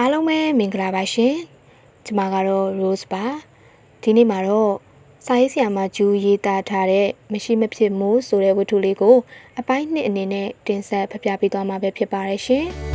အားလုံးပဲမင်္ဂလာပါရှင်ကျမကတော့ Rose ပါဒီနေ့မှာတော့စာရေးဆရာမဂျူရေးသားထားတဲ့မရှိမဖြစ်မှုဆိုတဲ့ဝတ္ထုလေးကို အပိုင်းနှစ်အနေနဲ့တင်ဆက်ဖျက်ပြပေးသွားမှာပဲဖြစ်ပါတယ်ရှင်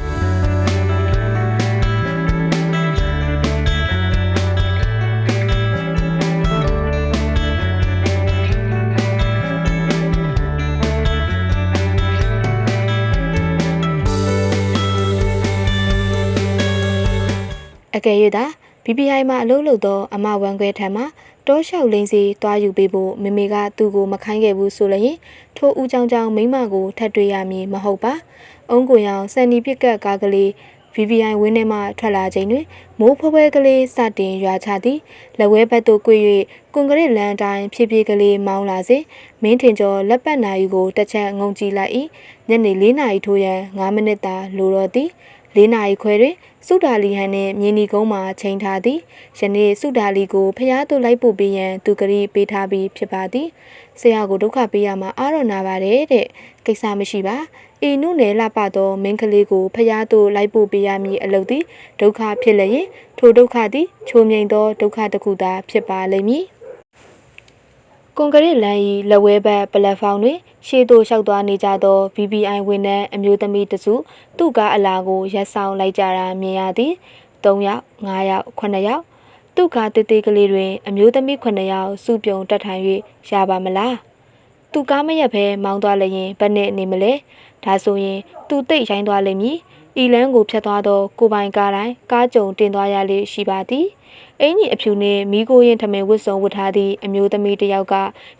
အကယ်၍သာ BPI မှာအလုပ်လုပ်သောအမဝမ်ခွဲထံမှတောလျှောက်လင်းစီတွားယူပေးဖို့မေမေကသူ့ကိုမခိုင်းခဲ့ဘူးဆိုလျင်ထိုဦးချောင်းချောင်းမိမကိုထပ်တွေ့ရမည်မဟုတ်ပါ။အုံးကိုရောင်စန်နီပစ်ကတ်ကားကလေး VVI ဝင်းထဲမှထွက်လာချိန်တွင် မိုးဖွဲဖွဲကလေးစတင်ရွာချသည်လက်ဝဲဘက်သို့ကွေ့၍ကွန်ကရစ်လမ်းတိုင်းဖြည်းဖြည်းကလေးမောင်းလာစဉ်မင်းထင်ကျော်လက်ပတ်နာယူကိုတစ်ချက်ငုံကြည့်လိုက်၏ညနေ၄နာရီထိုးရန်9မိနစ်သာလိုတော့သည်၄နာရီခွဲတွင်စုဒါလီဟန်နှင့်မြင်းဒီကုန်းမှာချိန်ထားသည်ယနေ့စုဒါလီကိုဖျားသို့လိုက်ပို့ပေးရန်သူကလေးပေးထားပြီးဖြစ်ပါသည်ဆရာကိုဒုက္ခပေးရမှာအားရနာပါတယ်တဲ့ကိစ္စမရှိပါအေနုနယ်လှပသောမင်းကလေးကိုဖျားသို့လိုက်ပို့ပေးရမည်အလုပ်သည်ဒုက္ခဖြစ်လျင်ထိုဒုက္ခသည်ချိုမြိန်သောဒုက္ခတစ်ခုသာဖြစ်ပါလိမ့်မည်ကွန်ကရစ်လမ်း၏လက်ဝဲဘက်ပလက်ဖောင်းတွင်ရှေ့သို့လျှောက်သွားနေကြသော VBI ဝန်ထမ်းအမျိုးသမီးတစုသူ့ကားအလာကိုရက်ဆောင်လိုက်ကြတာမြင်ရသည်3ယောက်5ယောက်9ယောက်သူ့ကားတေးသေးကလေးတွင်အမျိုးသမီး9ယောက်စုပြုံတက်ထိုင်၍ရပါမလားသူကားမရက်ဘဲမောင်းသွားလျင်ဘယ်နဲ့နေမလဲဒါဆိုရင်သူတိတ်ရိုင်းသွားလိမ့်မည် ဤလန်းကိုဖြတ်သွားသောကိုပိုင်ကားတိုင်းကားကြုံတင်သွားရလေရှိပါသည်အင်ကြီးအဖြူနှင့်မိကိုရင်ထမင်ဝတ်စုံဝတ်ထားသည့်အမျိုးသမီးတစ်ယောက်က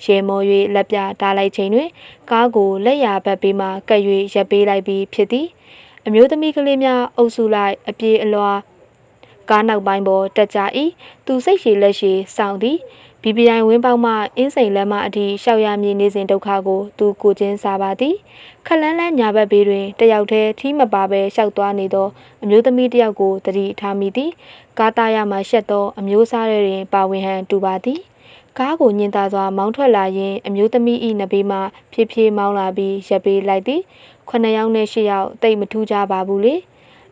ရေမော်၍လက်ပြထားလိုက်ချိန်တွင်ကားကိုလက်ရာဘက်ပေးမှကပ်၍ရပ်ပေးလိုက်ပြီးဖြစ်သည်အမျိုးသမီးကလေးများအုပ်စုလိုက်အပြေးအလွှာကားနောက်ပိုင်းပေါ်တက်ကြ၏သူစိတ်ရှည်လက်ရှည်စောင့်သည် BBI ဝင်းပေါက်မှအင်းစိန်လမ်းမအထိရှောက်ရမည်နေစဉ်ဒုက္ခကိုသူကိုချင်းစားပါသည်ခလန်းလန်းညာဘက်ဘေးတွင်တယောက်တည်းထီးမပါဘဲရှောက်သွားနေသောအမျိုးသမီးတယောက်ကိုတတိထားမိသည်ကားသားရမှရှက်သောအမျိုးစားတွေတွင်ပါဝင်ဟန်တူပါသည်ကားကိုညင်သာစွာမောင်းထွက်လာရင်အမျိုးသမီး၏နဘေးမှဖြည်းဖြည်းမောင်းလာပြီးရပ်ပေးလိုက်သည်ခုနှစ်ယောက်နဲ့ရှစ်ယောက်တိတ်မထူးကြပါဘူးလေ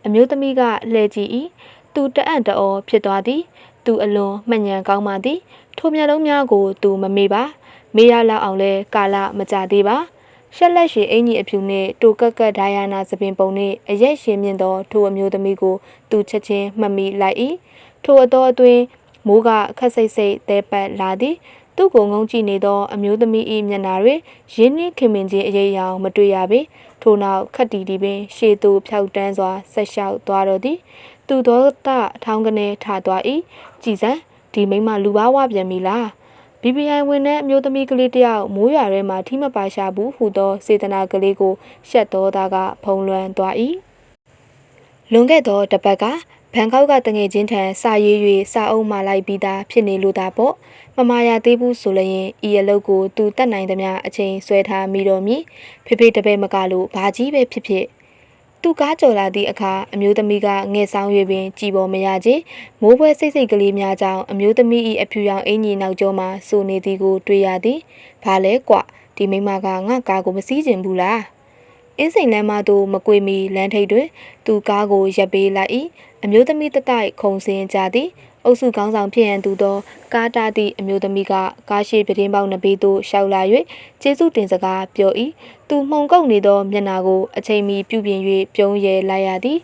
အမျိုးသမီးကလှည့်ကြည့်၏သူတအံ့တအောဖြစ်သွားသည် သူအလွန်မှညံကောင်းပါသည်ထိုမျက်လုံးများကိုသူမမေ့ပါမေးရလောက်အောင်လဲကာလမကြသေးပါရှက်လက်ရှည်အင်ကြီးအဖြူနှင့်တိုကက်ကက်ဒိုင်ယာနာသပင်ပုံနှင့်အရက်ရှင်မြင့်သောထိုအမျိုးသမီးကိုသူချက်ချင်းမှတ်မိလိုက်၏ထိုအတော်အတွင်းမိုးကခက်စိတ်စိတ်တဲပတ်လာသည်သူ့ကိုငုံကြည့်နေသောအမျိုးသမီး၏မျက်နှာတွင်ရင်းနှီးခင်မင်ခြင်းအရေးရောင်မတွေ့ရပေထို့နောက်ခက်တီတီပင်ရှေသူဖြောက်တန်းစွာဆက်လျှောက်သွားတော့သည် သူသောတထောင်းကနေထသွား၏ကြည်စံဒီမိမလူဘာဝပြန်ပြီလား BBI ဝင်တဲ့အမျိုးသမီးကလေးတယောက်မိုးရွာထဲမှာထိမပါရှာဘူးဟူသောစေတနာကလေးကိုရှက်တော်သားကဖုံးလွှမ်းသွား၏လွန်ခဲ့သောတပတ်ကဘန်ကောက်ကတငယ်ချင်းထံစာရေး၍စာအုပ်မှလိုက်ပြီးသားဖြစ်နေလို့သာပေါ့မမာယာသေးဘူးဆိုလျင်ဤအလုပ်ကိုသူတတ်နိုင်သမျှအချိန်ဆွဲထားမိတော်မူဖေဖေတပည့်မကလို့ဘာကြီးပဲဖြစ်ဖြစ် သူကားကြော်လာသည့်အခါအမျိုးသမီးကငဲ့ဆောင်၍ပင်ကြည်ပေါ်မရချေမိုးပွဲစိတ်စိတ်ကလေးများကြောင့်အမျိုးသမီး၏အဖြူရောင်အင်ကြီးနောက်ကျောမှစိုးနေသည်ကိုတွေ့ရသည်။ဘာလဲကွဒီမိမကငါကားကိုမစည်းကျင်ဘူးလား။အင်းစိန်လမ်းမသို့မကွေမီလမ်းထိပ်တွင် သူကားကိုရပ်ပေးလိုက်၏အမျိုးသမီးတတိုက်ခုံစင်းကြသည် အုပ်စုကောင်းဆောင်ဖြစ်ရန်သူသောကားတားသည့်အမျိုးသမီးကကားရှိပြတင်းပေါက်နှစ်ဘေးသို့ရှောက်လာ၍ကျေးဇူးတင်စကားပြော၏သူမှုန်ကုတ်နေသောမျက်နာကိုအချိန်မီပြုပြင်၍ပြုံးရဲလိုက်ရသည်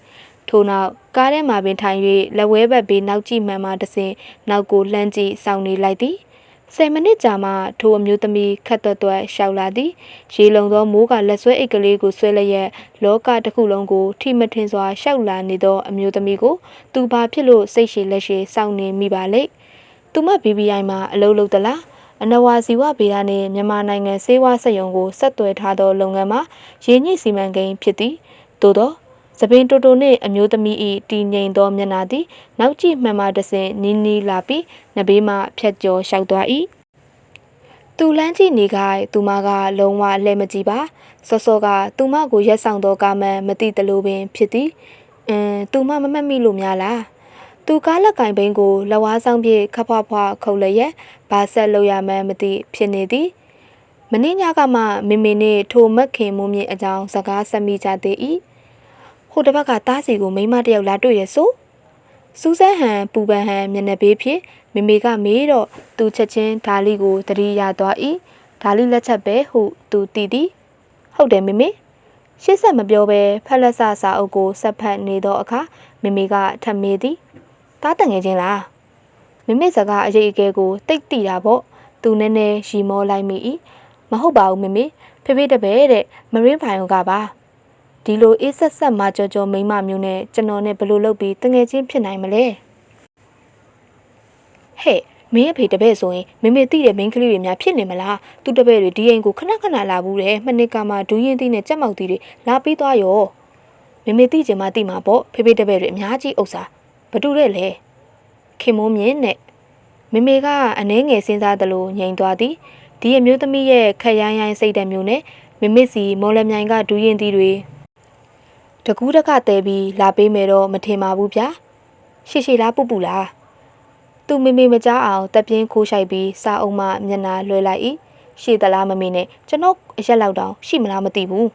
ထို့နောက်ကားထဲမှပင်ထိုင်၍လက်ဝဲဘက်ဘေးနောက်ကြည့်မှန်မှတဆင်နောက်ကိုလှမ်းကြည့်စောင့်နေလိုက်သည် 10မိနစ်ကြာမှထိုအမျိုးသမီးခတ်သွက်သွက်ရှောက်လာသည်ရေလုံသောမိုးကလက်ဆွဲအိတ်ကလေးကိုဆွဲလျက်လောကတစ်ခုလုံးကိုထိမထင်စွာရှောက်လာနေသောအမျိုးသမီးကိုသူဘာဖြစ်လို့စိတ်ရှည်လက်ရှည်စောင့်နေမိပါလိမ့်သူမ BBI မှာအလုပ်လုပ်သလားအနဝါဇီဝဗေဒနှင့်မြန်မာနိုင်ငံစေဝါစက်ရုံကိုဆက်သွယ်ထားသောလုပ်ငန်းမှာရင်းနှီးစီမံကိန်းဖြစ်သည်သို့သော သပင်တိုတိုနှင့်အမျိုးသမီး၏တည်ငြိမ်သောမျက်နှာသည်နောက်ကြည့်မှန်မှတဆင်နီးနီးလာပြီးနဘေးမှဖြတ်ကျော်လျှောက်သွား၏သူလန်းကြည့်နေခိုင်သူမကလုံးဝလှဲမကြည့်ပါစောစောကသူမကိုရက်ဆောင်သောကားမှန်မသိတလို့ပင်ဖြစ်သည်အင်းသူမမမှတ်မိလို့များလားသူကားလက်ကင်ဘိန်းကိုလဝါးဆောင်ပြေခဖွားဖွားခုတ်လျက်ဘာဆက်လို့ရမှန်းမသိဖြစ်နေသည်မင်းညကမှမေမေနဲ့ထိုမက်ခင်မုံမြင့်အကြောင်းစကားဆက်မိကြသေး၏ ဟိုတစ်ဘက်ကတားစီကိုမိမတယောက်လာတွေ့ရဆိုစူးစမ်းဟန်ပူပန်ဟန်မျက်နှာပေးဖြင့်မေမေကမေးတော့သူချက်ချင်းဓာလီကိုတတိရသွား၏ဓာလီလက်ချက်ပဲဟုသူတည်သည်ဟုတ်တယ်မေမေရှေ့ဆက်မပြောဘဲဖက်လက်ဆစာအုပ်ကိုဆက်ဖက်နေသောအခါမေမေကထပ်မေးသည်တားတငယ်ချင်းလားမေမေစကားအရေးအကဲကိုတိတ်တိတာပေါ့သူနည်းနည်းရီမောလိုက်မိ၏မဟုတ်ပါဘူးမေမေဖေဖေတပည့်တဲ့မရင်းဖိုင်ကပါ ဒီလိုအေးဆက်ဆက်မှကြောကြောမိန်းမမျိုးနဲ့ကျွန်တော်နဲ့ဘယ်လိုလုပ်ပြီးတငယ်ချင်းဖြစ်နိုင်မလဲဟဲ့မင်းအဖေတပည့်ဆိုရင်မေမေတိတဲ့မိန်းကလေးတွေများဖြစ်နေမလားသူတပည့်တွေဒီအိမ်ကိုခဏခဏလာဘူးတဲ့မနစ်ကမှဒူးရင်သီးနဲ့ကြက်မောက်သီးတွေလာပြီးသွားရောမေမေတိချင်မှတိမှာပေါ့ဖေဖေတပည့်တွေအများကြီးဥစ္စာဘတူတဲ့လေခင်မိုးမြင့်နဲ့မေမေကအနှဲငယ်စဉ်းစားသလိုငြိမ်သွားသည်ဒီအမျိုးသမီးရဲ့ခက်ရိုင်းရိုင်းစိတ်ဓာတ်မျိုးနဲ့မေမေစီမော်လမြိုင်ကဒူးရင်သီးတွေ တကူးတကတဲပြီးလာပေးမယ်တော့မထင်ပါဘူးဗျာရှေ့ရှေ့လားပူပူလားသူမေမေမကြားအောင်တက်ပြင်းခိုးရှိုက်ပြီးစာအုပ်မှမျက်နှာလွှဲလိုက်၏ရှေ့သလားမမေနဲ့ကျွန်တော်အရက်လောက်တောင်ရှိမလားမသိဘူး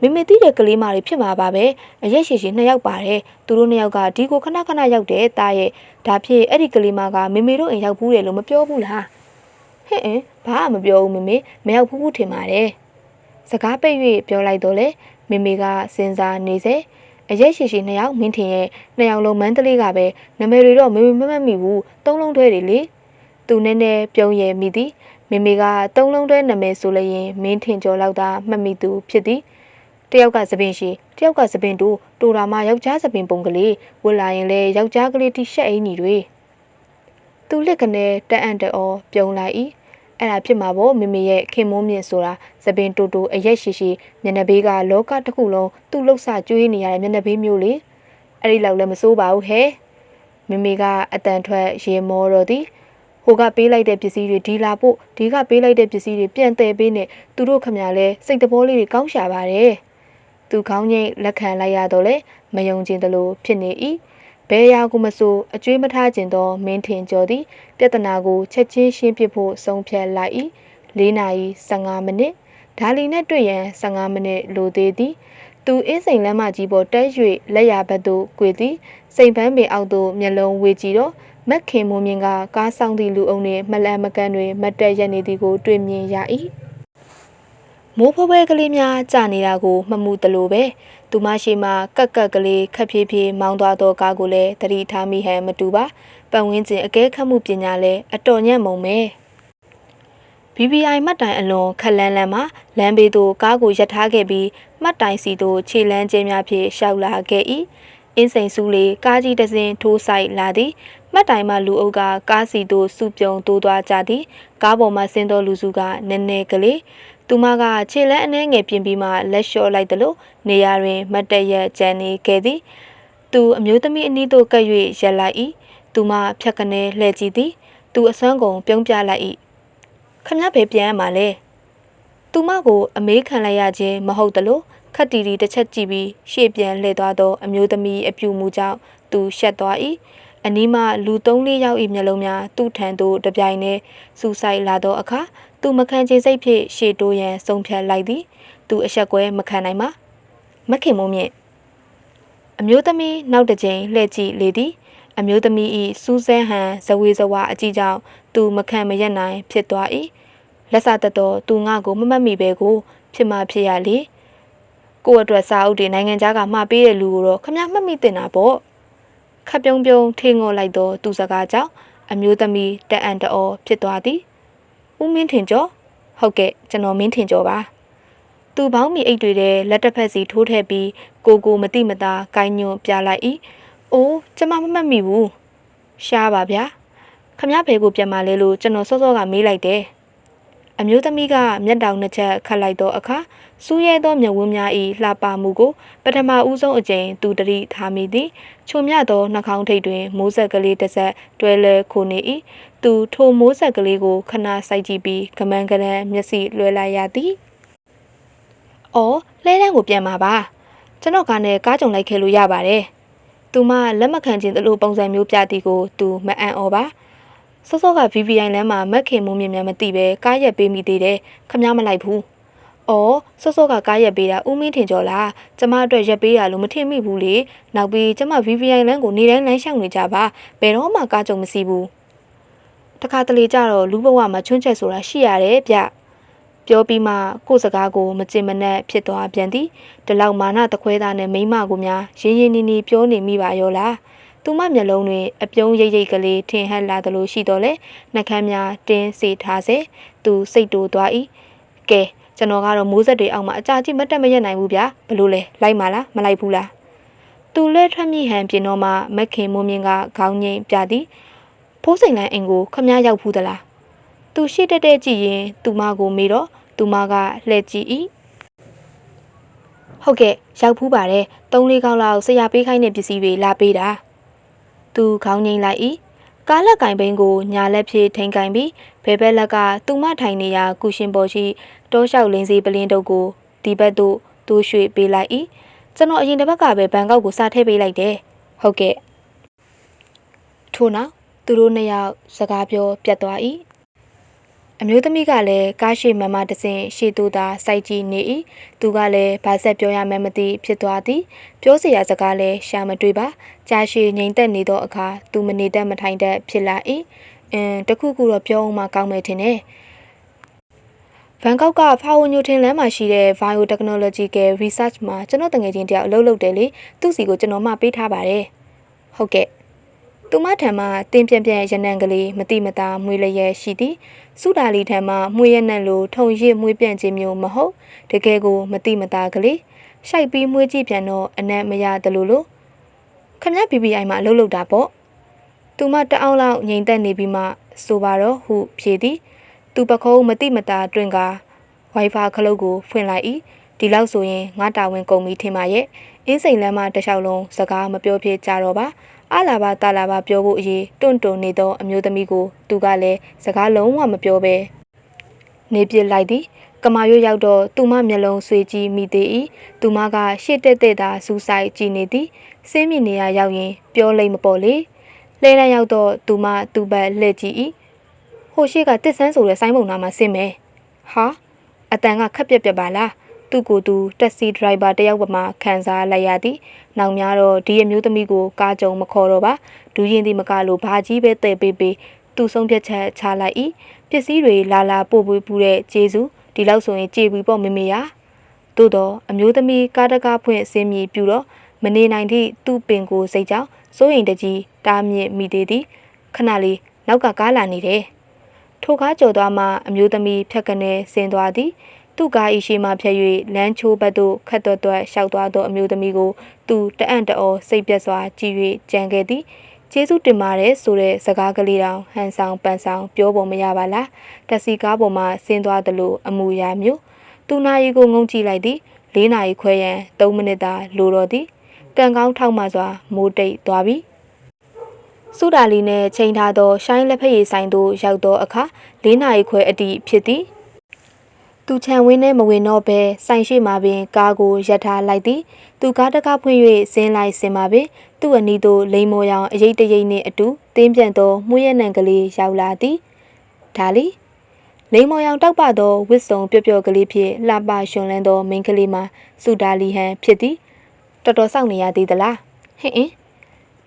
မေမေသိတဲ့ကလေးမတွေဖြစ်မှာပါပဲအရက်ရှိရှိနှစ်ယောက်ပါတယ်သူတို့နှစ်ယောက်ကဒီကိုခဏခဏရောက်တယ်တာရဲ့ဒါဖြစ်အဲ့ဒီကလေးမကမေမေတို့အိမ်ရောက်ဘူးတယ်လို့မပြောဘူးလားဟဲ့အင်းဘာမှမပြောဘူးမေမေမရောက်ဘူးဘူးထင်ပါတယ်စကားပိတ်၍ပြောလိုက်တော့လေ မေမေကစဉ်းစားနေစေအရက်ရှိရှိနှစ်ယောက်မင်းထင်ရဲ့နှစ်ယောက်လုံးမန်းတလေးကပဲနမေတွေတော့မေမေမမတ်မိဘူးသုံးလုံးတွဲတွေလေသူနည်းနည်းပြုံးရမိသည်မေမေကသုံးလုံးတွဲနမေဆိုလျင်မင်းထင်ကျော်လောက်သာမှတ်မိသူဖြစ်သည်တယောက်ကသပင်ရှိတယောက်ကသပင်တူတူတာမှယောက်ျားသပင်ပုံကလေးဝလာရင်လဲယောက်ျားကလေးတိရှက်အင်းကြီးတွေသူလက်ကနေတအံ့တောပြုံးလိုက်၏ အဲ့ဒါဖြစ်မှာပေါ့မေမေရဲ့ခင်မိုးမြင့်ဆိုတာသပင်တူတူအရက်ရှိရှိမျက်နှာဘေးကလောကတစ်ခုလုံးသူ့လှုပ်ဆကျွေးနေရတဲ့မျက်နှာဘေးမျိုးလေအဲ့ဒီလောက်လည်းမစိုးပါဘူးဟဲ့မေမေကအတန်ထွက်ရေမောတော့သည်ဟိုကပေးလိုက်တဲ့ပစ္စည်းတွေဒီလာဖို့ဒီကပေးလိုက်တဲ့ပစ္စည်းတွေပြန်တယ်ပေးနေသူတို့ခမရလဲစိတ်တဘောလေးတွေကောင်းရှာပါတယ်သူခေါင်းငိတ်လက်ခံလိုက်ရတော့လေမယုံကျင်သလိုဖြစ်နေ၏ ဘဲရာကိုမဆိုအကျွေးမထားခြင်းသောမင်းထင်ကျော်သည်ပြဿနာကိုချက်ချင်းရှင်းပြဖို့ဆုံးဖြတ်လိုက်၏၄နာရီ15မိနစ်ဒါလီနဲ့တွေ့ရန်15မိနစ်လိုသေးသည်သူအင်းစိန်လမ်းမကြီးပေါ်တက်၍လက်ရဘက်သို့꿰သည်စိန်ပန်းပင်အောက်သို့မျက်လုံးဝေကြည့်တော့မက်ခင်မိုးမြင့်ကကားဆောင်သည့်လူအုပ်နှင့်မလန်မကန်တွင်မတ်တက်ရက်နေသည်ကိုတွေ့မြင်ရ၏ မိုးဖွဲဖွဲကလေးများကြာနေတာကိုမှမှုတလို့ပဲသူမရှိမှကက်ကက်ကလေးခက်ဖြည်းဖြည်းမောင်းသွားသောကားကိုလည်းတတိထားမိဟန်မတူပါပတ်ဝန်းကျင်အကဲခတ်မှုပညာလည်းအတော်ညံ့မုံပဲ BBI မှတ်တိုင်အလွန်ခက်လန်းလန်းမှာလမ်းဘေးသို့ကားကိုရပ်ထားခဲ့ပြီးမှတ်တိုင်စီသို့ခြေလမ်းကျင်းများဖြင့်ရှောက်လာခဲ့၏အင်းစိန်စုလေးကားကြီးတစ်စင်းထိုးဆိုင်လာသည်မှတ်တိုင်မှလူအုပ်ကကားစီသို့စုပြုံတိုးသွားကြသည်ကားပေါ်မှဆင်းသောလူစုကနည်းနည်းကလေး သူမကခြေလမ်းအနှဲငယ်ပြင်ပြီးမှလက်လျှော့လိုက်သလိုနေရာတွင်မတ်တရက်ကျန်နေခဲ့သည်သူအမျိုးသမီးအနီးသို့ကပ်၍ရက်လိုက်၏သူမဖြတ်ကနေလှည့်ကြည့်သည်သူအစွမ်းကုန်ပြုံးပြလိုက်၏ခမပဲပြန်ရမှာလဲသူမကိုအမေးခံလိုက်ရခြင်းမဟုတ်သလိုခက်တီတီတစ်ချက်ကြည့်ပြီးရှေ့ပြန်လှည့်သွားသောအမျိုးသမီးအပြူမှုကြောင့်သူရှက်သွား၏အနီးမှလူ၃လေးယောက်၏မျက်လုံးများသူ့ထံသို့တပြိုင်တည်းစူဆိုင်လာသောအခါ သူမခံချင်စိတ်ဖြင့်ရှေ့တိုးရန်ဆုံးဖြတ်လိုက်သည်သူအဆက်ကွဲမခံနိုင်ပါမခင်မိုးမြင့်အမျိုးသမီးနောက်တစ်ကြိမ်လှည့်ကြည့်လေသည်အမျိုးသမီး၏စူးစဲဟန်ဇဝေဇဝါအကြည့်ကြောင့်သူမခံမရက်နိုင်ဖြစ်သွား၏လက်စတတော်သူငါကိုမမတ်မိပဲကို ဖြစ်မှဖြစ်ရလေကို့အတွက်စာအုပ်တွေနိုင်ငံခြားကမှာပေးတဲ့လူကိုတော့ခမမှတ်မိတင်တာပေါ့ခပ်ပြုံးပြုံးထေငောလိုက်တော့သူစကားကြောင့်အမျိုးသမီးတအံ့တော်ဖြစ်သွားသည် ဦးမင်းထင်ကျော်ဟုတ်ကဲ့ကျွန်တော်မင်းထင်ကျော်ပါသူပေါင်းမီအိတ်တွေထဲလက်တစ်ဖက်စီထိုးထည့်ပြီးကိုကိုမတိမတာကိုင်းညွန့်ပြလိုက်၏အိုးကျမမမှတ်မိဘူးရှားပါဗျာခမဘဲကိုပြန်มาလဲလို့ကျွန်တော်စောစောကမေးလိုက်တယ် အမျိုးသမီးကမျက်တောင်နှစ်ချက်ခတ်လိုက်သောအခါစူးရဲသောမျက်ဝန်းများ၏လှပမှုကိုပထမဦးဆုံးအကြိမ်သူတတိထားမိသည်ချုံမြသောနှာခေါင်းထိပ်တွင်မိုးဆက်ကလေးတစ်ဆက်တွဲလဲခိုနေ၏သူထိုမိုးဆက်ကလေးကိုခဏစိုက်ကြည့်ပြီးကမန်းကရန်မျက်စိလွှဲလိုက်ရသည်။အော်လဲတန်းကိုပြန်มาပါကျွန်တော်ကလည်းကားကြုံလိုက်ခဲ့လို့ရပါတယ်။သူမလက်မခံခြင်းတလို့ပုံစံမျိုးပြသည်ကိုသူမအံ့ဩပါ။ စောစောက VVI လမ်းမှာမက်ခင်မိုးမြင်မြန်မသိပဲကားရက်ပေးမိသေးတယ်ခမားမလိုက်ဘူး။အော်စောစောကကားရက်ပေးတာဦးမင်းထင်ကျော်လား။ကျမအတွက်ရက်ပေးရလို့မထင်မိဘူးလေ။နောက်ပြီးကျမ VVI လမ်းကိုနေတိုင်းလမ်းလျှောက်နေကြပါ။ဘယ်တော့မှကားကြုံမစီဘူး။တခါတလေကြတော့လူဘဝမှာချွန်းချက်ဆိုတာရှိရတယ်ဗျ။ပြောပြီးမှကိုယ်စကားကိုမကြင်မနဲ့ဖြစ်သွားပြန်သည်။ဒီလောက်မာနတခွဲသားနဲ့မိမကိုများရင်းရင်းနီးနီးပြောနေမိပါရောလား။ သူမမျက်လုံးတွင်အပြုံးရိပ်ရိပ်ကလေးထင်ဟပ်လာသလိုရှိတော့လေနှကမ်းများတင်းစေထားစေသူစိတ်တူသွား၏ကဲကျွန်တော်ကတော့မိုးဆက်တွေအောက်မှာအကြာကြီးမတက်မရက်နိုင်ဘူးဗျာဘလို့လဲလိုက်ပါလားမလိုက်ဘူးလားသူလက်ထွက်မိဟန်ပြင်တော့မှမက်ခင်မိုးမြင့်ကခေါင်းငိမ့်ပြသည်ဖိုးစိန်လိုင်းအိမ်ကိုခမည်းရောက်ဖူးသလားသူရှိတက်တက်ကြည့်ရင်သူမကိုမေးတော့သူမကလှည့်ကြည့်၏ဟုတ်ကဲ့ရောက်ဖူးပါတယ်၃လေးခေါက်လောက်ဆရာပေးခိုင်းတဲ့ပစ္စည်းတွေလာပေးတာ သူခေါင်းငိမ့်လိုက်၏ကားလက်ကင်ဘိန်းကိုညာလက်ဖြင့်ထိန်ကင်ပြီးဘဲဘက်လက်ကသူမထိုင်နေရာကုရှင်ပေါ်ရှိတောလျှောက်လင်းစီပလင်းတုပ်ကိုဒီဘက်သို့တိုးရွှေ့ပေးလိုက်၏ကျွန်တော်အရင်တစ်ပတ်ကပဲဘန်ကောက်ကိုစာထည့်ပေးလိုက်တယ်ဟုတ်ကဲ့ထို့နောက်သူတို့နှစ်ယောက်စကားပြောပြတ်သွား၏ အမျိုးသမီးကလည်းကားရှိမမတစင်ရှေ့တူသာစိုက်ကြည့်နေ၏သူကလည်းဘာဆက်ပြောရမှန်းမသိဖြစ်သွားသည်ပြောစရာစကားလည်းရှာမတွေ့ပါကြာရှည်ငိမ့်သက်နေသောအခါသူမနေတတ်မထိုင်တတ်ဖြစ်လာ၏အင်းတခုခုတော့ပြောအောင်မကောင်းမယ်ထင်တယ်ဘန်ကောက်ကဖာဝညိုထင်လမ်းမှာရှိတဲ့ Biotechnological Research မှာကျွန်တော်တငယ်ချင်းတယောက်အလုပ်လုပ်တယ်လေသူ့စီကိုကျွန်တော်မှပေးထားပါတယ်ဟုတ်ကဲ့သူမထံမှတင်းပြန့်ပြန့်ရနံကလေးမတိမတာမွေလျက်ရှိသည် စုတာလီထံမှမွေရနံလိုထုံရစ်မွေပြန့်ခြင်းမျိုးမဟုတ်တကယ်ကိုမတိမတာကလေးရှိုက်ပြီးမွေကြည့်ပြန်တော့အနက်မရတယ်လို့လို့ခမရ BBI မှာအလုပ်လုပ်တာပေါ့သူမတအောင်လောက်ငြိမ်သက်နေပြီးမှဆိုပါတော့ဟုဖြေသည်သူပခုံးမတိမတာတွင်က Wi-Fi ခလုတ်ကိုဖွင့်လိုက်၏ဒီလောက်ဆိုရင်ငါတာဝန်ကုန်ပြီထင်ပါရဲ့အင်းစိန်လမ်းမတစ်လျှောက်လုံးစကားမပြောဖြစ်ကြတော့ပါ အလာပါတာလာပါပြောဖို့အရေးတွန့်တုံနေသောအမျိုးသမီးကိုသူကလည်းစကားလုံးဝမပြောဘဲနေပြစ်လိုက်သည်ကမာရွရောက်တော့သူမမျက်လုံးဆွေကြည့်မိသေး၏သူမကရှေ့တက်တက်သာစူးဆိုင်ကြည့်နေသည်စင်းမြင်နေရရောက်ရင်ပြောလိမ့်မပေါ်လေလဲလန်းရောက်တော့သူမသူ့ဘက်လှည့်ကြည့်၏ဟိုရှိကတစ်ဆန်းဆိုတဲ့ဆိုင်းပုံနာမှာဆင်းမယ်ဟာအတန်ကခက်ပြက်ပြက်ပါလား သူ့ကိုယ်သူတက်စီဒရိုက်ဘာတယောက်ပမာခံစားလိုက်ရသည်။နောက်များတော့ဒီအမျိုးသမီးကိုကားကြုံမခေါ်တော့ပါ။ဒူးရင်ဒီမကလို့ဘာကြီးပဲတဲ့ပေးပေးသူ့ဆုံးဖြတ်ချက်ချလိုက်၏။ပစ္စည်းတွေလာလာပို့ပွေးပူးတဲ့ကျေးဇူးဒီလောက်ဆိုရင်ကြေပြီးပေါ့မေမေရ။သို့တော့အမျိုးသမီးကားတကားဖွင့်ဆင်းမြေပြူတော့မနေနိုင်သည့်သူ့ပင်ကိုစိတ်ကြောင့်စိုးရင်တကြီးတားမြစ်မိသေးသည်။ခဏလေးနောက်ကကားလာနေတယ်။ထိုကားကြော်သွားမှအမျိုးသမီးဖြတ်ကနေဆင်းသွားသည်။ သူ့ကားဤရှိမှဖြတ်၍လမ်းချိုးဘက်သို့ခတ်သွက်သွက်ရှောက်သွားသောအမျိုးသမီးကိုသူတအံ့တအောစိတ်ပြက်စွာကြည့်၍ကြံခဲ့သည်ကျေးဇူးတင်ပါတယ်ဆိုတဲ့စကားကလေးတောင်ဟန်ဆောင်ပန်ဆောင်ပြောပုံမရပါလားတက်စီကားပေါ်မှာဆင်းသွားသလိုအမူအရာမျိုးသူနာရီကိုငုံကြည့်လိုက်သည်၄နာရီခွဲရန်၃မိနစ်သာလိုတော့သည်ကံကောင်းထောက်မှစွာမိုးတိတ်သွားပြီစုဒါလီနဲ့ချိန်ထားသောရှိုင်းလက်ဖက်ရည်ဆိုင်သို့ရောက်သောအခါ၄နာရီခွဲအတိဖြစ်သည် သူခြံဝင်းထဲမဝင်တော့ဘဲဆိုင်ရှိမှပင်ကားကိုရပ်ထားလိုက်သည်သူကားတကားဖွင့်၍ဆင်းလိုက်ဆင်းမှပင်သူ့အနီးသို့လိမ်မော်ရောင်အရေးတရိပ်နှင့်အတူတင်းပြန့်သောမှုရနံကလေးရောက်လာသည်ဒါလီလိမ်မော်ရောင်တောက်ပသောဝစ်စုံပျော့ပျော့ကလေးဖြင့်လှပရှင်လန်းသောမိန်းကလေးမှာစုဒါလီဟန်ဖြစ်သည်တော်တော်စောင့်နေရသေးသလားဟင်အင်း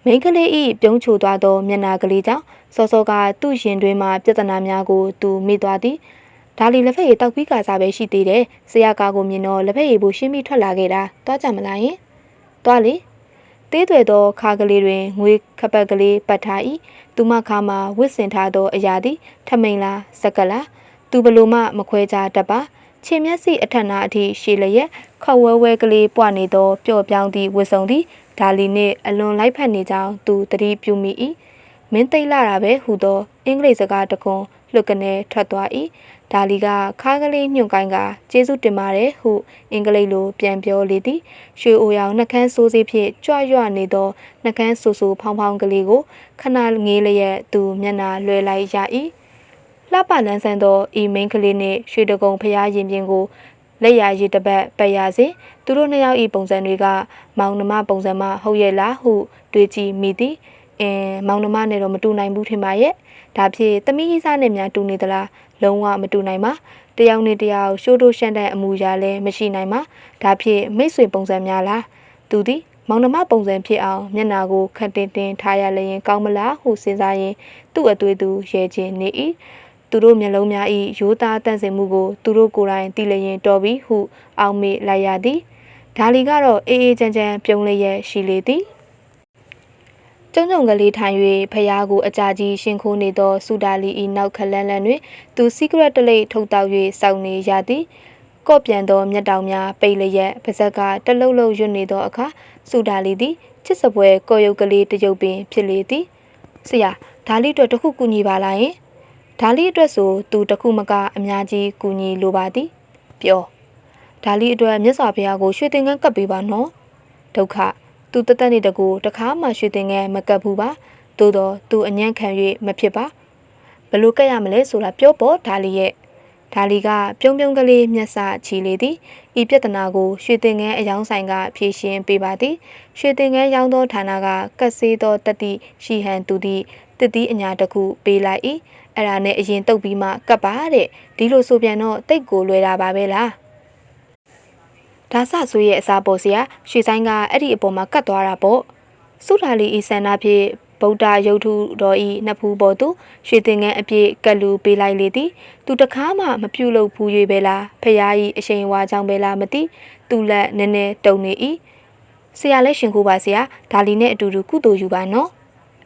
မိန်းကလေးဤပြုံးချိုသွားသောမျက်နာကလေးကြောင့်စောစောကသူ့ရင်တွင်မှပြဿနာများကိုသူမိသွားသည် ဒါလီလက်ဖက်ရည်တောက်ပြီးကစားပဲရှိသေးတယ်ဆရာကားကိုမြင်တော့လက်ဖက်ရည်ကိုရှင်းပြီးထွက်လာခဲ့တာတွားကြမလားယင်တွားလေသေးသွဲသောခါကလေးတွင်ငွေခပတ်ကလေးပတ်ထား၏သူမခါမှာဝစ်စင်ထားသောအရာသည်ထမိန်လားစက်ကလားသူဘလို့မှမခွဲကြတတ်ပါခြေမျက်စိအထက်နာအထိရှည်လျက်ခောက်ဝဲဝဲကလေးပွားနေသောပျော့ပြောင်းသည့်ဝစ်စုံသည်ဒါလီနှင့်အလွန်လိုက်ဖက်နေကြောင်းသူတတိပြုမိ၏မင်းသိလာတာပဲဟူသောအင်္ဂလိပ်စကားတခွန်း လွတ်ကနေထွက်သွား၏ဒါလီကခါးကလေးညွန့်ကိုင်းကကျေးဇူးတင်ပါတယ်ဟုအင်္ဂလိပ်လိုပြန်ပြောလေသည်ရွှေအိုရောင်နှကန်းဆိုးစေးဖြင့်ကြွရွနေသောနှကန်းဆူဆူဖောင်းဖောင်းကလေးကိုခဏငေးလျက်သူမျက်နာလွှဲလိုက်ရ၏လှပလန်းဆန်းသောဤမိန်းကလေးနှင့်ရွှေတကုံဖျားရင်ပြင်ကိုလက်ရရည်တပတ်ပတ်ရစေသူတို့နှစ်ယောက်ဤပုံစံတွေကမောင်နှမပုံစံမှဟုတ်ရဲ့လားဟုတွေးကြည့်မိသည်အင်းမောင်နှမနဲ့တော့မတူနိုင်ဘူးထင်ပါရဲ့ ဒါဖြင့်သမီးကြီးစားနဲ့များတူနေသလားလုံးဝမတူနိုင်ပါဒတယောက်နဲ့တယောက်ရှိုးတိုးရှန့်တဲ့အမူအရာလည်းမရှိနိုင်ပါဒါဖြင့်မိတ်ဆွေပုံစံများလားသူသည်မောင်နှမပုံစံဖြစ်အောင်မျက်နာကိုခက်တင်တင်ထားရလျင်ကောင်းမလားဟုစဉ်းစားရင်းသူ့အသွေးသူရဲချင်းနေ၏သူတို့မျက်လုံးများ၏ရိုးသားတန့်စင်မှုကိုသူတို့ကိုယ်တိုင်သိလျင်တော်ပြီဟုအောက်မေ့လိုက်ရသည်ဒါလီကတော့အေးအေးချမ်းချမ်းပြုံးလျက်ရှိလေသည် ကျုံကျုံကလေးထိုင်၍ဖျားကိုအကြာကြီးရှင်ခိုးနေသောစူဒါလီဤနောက်ခလန်းလန်းတွင်သူစီကရက်တလိတ်ထုတ်တောက်၍စောင့်နေရသည်ကော့ပြန်သောမျက်တောင်များပိတ်လျက်ပါဇက်ကတလုတ်လုတ်ရွတ်နေသောအခါစူဒါလီသည်ချစ်စပွဲကော်ရုပ်ကလေးတစ်ရုပ်ပင်ဖြစ်လေသည်ဆရာဒါလီအတွက်တစ်ခုကူညီပါလားယင်ဒါလီအတွက်ဆိုသူတစ်ခုမကအများကြီးကူညီလိုပါသည်ပြောဒါလီအတွက်မြတ်စွာဘုရားကိုရွှေသင်္ကန်းကပ်ပေးပါနော်ဒုက္ခ သူတသက်နေတကူတခါမှရွှေတင်ငယ်မကပ်ဘူးပါသို့တော့သူအညံ့ခံ၍မဖြစ်ပါဘလို့ကပ်ရမလဲဆိုတာပြောပေါ်ဒါလီရဲ့ဒါလီကပြုံးပြုံးကလေးမျက်စာချီလေသည်ဤပြဿနာကိုရွှေတင်ငယ်အယောင်ဆိုင်ကဖြေရှင်းပေးပါသည်ရွှေတင်ငယ်ရောင်းသောဌာနကကတ်ဆေးသောတတိရှိဟန်သူသည်တတိအညာတစ်ခုပေးလိုက်၏အဲ့ဒါနဲ့အရင်တုတ်ပြီးမှကပ်ပါတဲ့ဒီလိုဆိုပြန်တော့တိတ်ကိုလွယ်တာပါပဲလား ဒါဆဆိုရဲ့အစားပေါ်စရာရွှေဆိုင်ကအဲ့ဒီအပေါ်မှာကတ်သွားတာပေါ့စုထာလီဤဆန္ဒဖြင့်ဗုဒ္ဓရုပ်ထုတော်ဤနှစ်ဖူးပေါ်သို့ရွှေသင်္ကန်းအပြည့်ကတ်လူပေးလိုက်လေသည်သူတကားမှမပြုတ်လို့ဘူး၍ပဲလားဖရာဤအရှိန်ဝါကြောင့်ပဲလားမသိသူလက်နည်းနည်းတုံနေ၏ဆရာလည်းရှင်ကိုပါဆရာဒါလီနဲ့အတူတူကုသိုလ်ယူပါနော်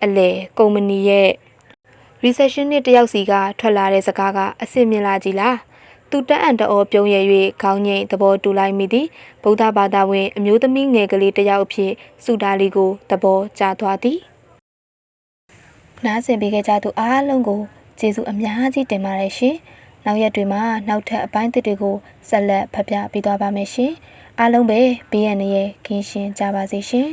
အလေကုမ္ပဏီရဲ့ recession နဲ့တယောက်စီကထွက်လာတဲ့စကားကအစ်စ်မြင်လာကြည်လား သူတက်အံ့တော်ပြုံးရ၍ခေါင်းငိမ့်သဘောတူလိုက်မိသည်ဗုဒ္ဓဘာသာဝင်အမျိုးသမီးငယ်ကလေးတစ်ယောက်အဖြစ်စုဒါလီကိုသဘောကျသွားသည်နားဆင်ပေးခဲ့ကြသူအားလုံးကိုကျေးဇူးအများကြီးတင်ပါတယ်ရှင်နောက်ရက်တွေမှာနောက်ထပ်အပိုင်းသစ်တွေကိုဆက်လက်ဖတ်ပြပေးသွားပါမယ်ရှင်အားလုံးပဲဘေးရန်ရဲ့ကင်းရှင်းကြပါစေရှင်